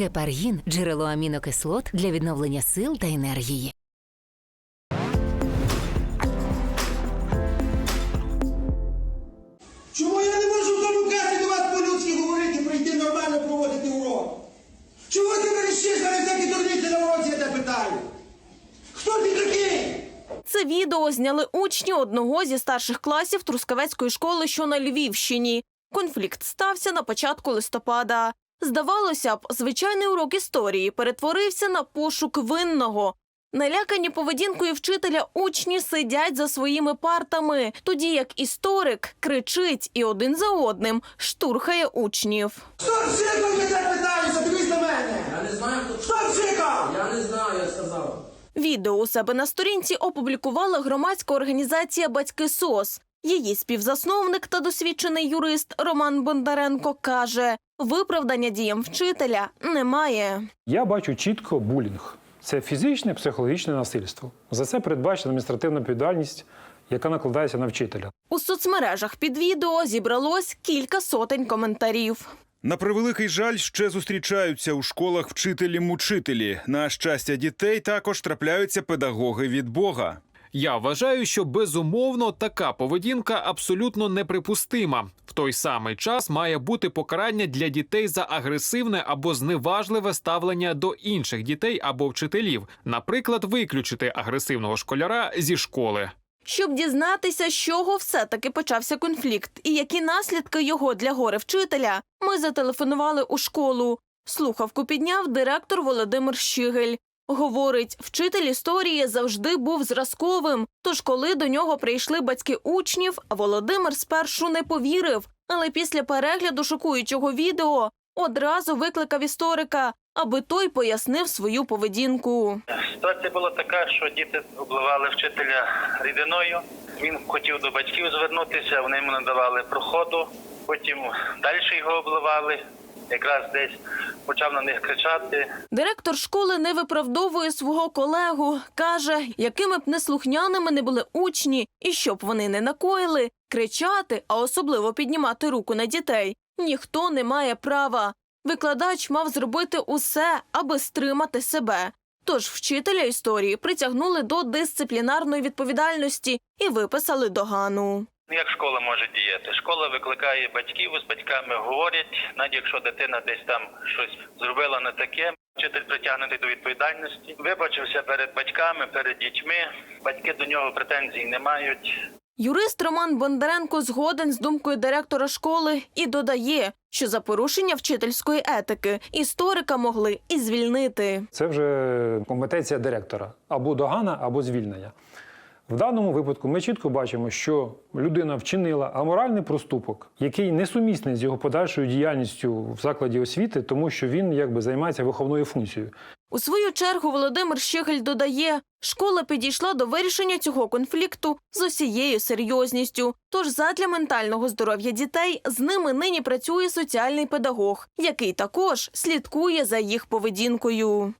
Гепаргін джерело амінокислот для відновлення сил та енергії. Чому я не можу класі до вас по-людськи говорити, прийти нормально проводити урок? Чого ти верещиш на всякі дурниці на уроці, я тебе питаю? Хто ти такий? Це відео зняли учні одного зі старших класів Трускавецької школи, що на Львівщині. Конфлікт стався на початку листопада. Здавалося б, звичайний урок історії перетворився на пошук винного. Налякані поведінкою вчителя учні сидять за своїми партами, тоді як історик кричить і один за одним штурхає учнів. Хто вшикав, я тебе задивись на мене! Я не знаю, хто. Хто вшикав? Я не знаю, я сказав. Відео у себе на сторінці опублікувала громадська організація Батьки СОС. Її співзасновник та досвідчений юрист Роман Бондаренко каже: виправдання діям вчителя немає. Я бачу чітко булінг. Це фізичне, психологічне насильство. За це передбачена адміністративна відповідальність, яка накладається на вчителя. У соцмережах під відео зібралось кілька сотень коментарів. На превеликий жаль, ще зустрічаються у школах вчителі-мучителі. На щастя дітей також трапляються педагоги від Бога. Я вважаю, що безумовно така поведінка абсолютно неприпустима. В той самий час має бути покарання для дітей за агресивне або зневажливе ставлення до інших дітей або вчителів, наприклад, виключити агресивного школяра зі школи. Щоб дізнатися, з чого все-таки почався конфлікт і які наслідки його для горе вчителя, ми зателефонували у школу. Слухавку підняв директор Володимир Щигель. Говорить, вчитель історії завжди був зразковим. Тож, коли до нього прийшли батьки учнів, Володимир спершу не повірив, але після перегляду шокуючого відео одразу викликав історика, аби той пояснив свою поведінку. Ситуація була така, що діти обливали вчителя рідиною. Він хотів до батьків звернутися, вони йому не давали проходу. Потім далі його обливали. Якраз десь почав на них кричати. Директор школи не виправдовує свого колегу. Каже, якими б неслухняними не були учні, і щоб вони не накоїли, кричати, а особливо піднімати руку на дітей, ніхто не має права. Викладач мав зробити усе, аби стримати себе. Тож вчителя історії притягнули до дисциплінарної відповідальності і виписали догану. Ну, Як школа може діяти? Школа викликає батьків, з батьками говорять, навіть якщо дитина десь там щось зробила не таке, вчитель притягнутий до відповідальності. Вибачився перед батьками, перед дітьми. Батьки до нього претензій не мають. Юрист Роман Бондаренко згоден з думкою директора школи і додає, що за порушення вчительської етики історика могли і звільнити. Це вже компетенція директора або догана, або звільнення. В даному випадку ми чітко бачимо, що людина вчинила аморальний проступок, який несумісний з його подальшою діяльністю в закладі освіти, тому що він якби займається виховною функцією. У свою чергу Володимир Щегель додає, школа підійшла до вирішення цього конфлікту з усією серйозністю. Тож задля ментального здоров'я дітей з ними нині працює соціальний педагог, який також слідкує за їх поведінкою.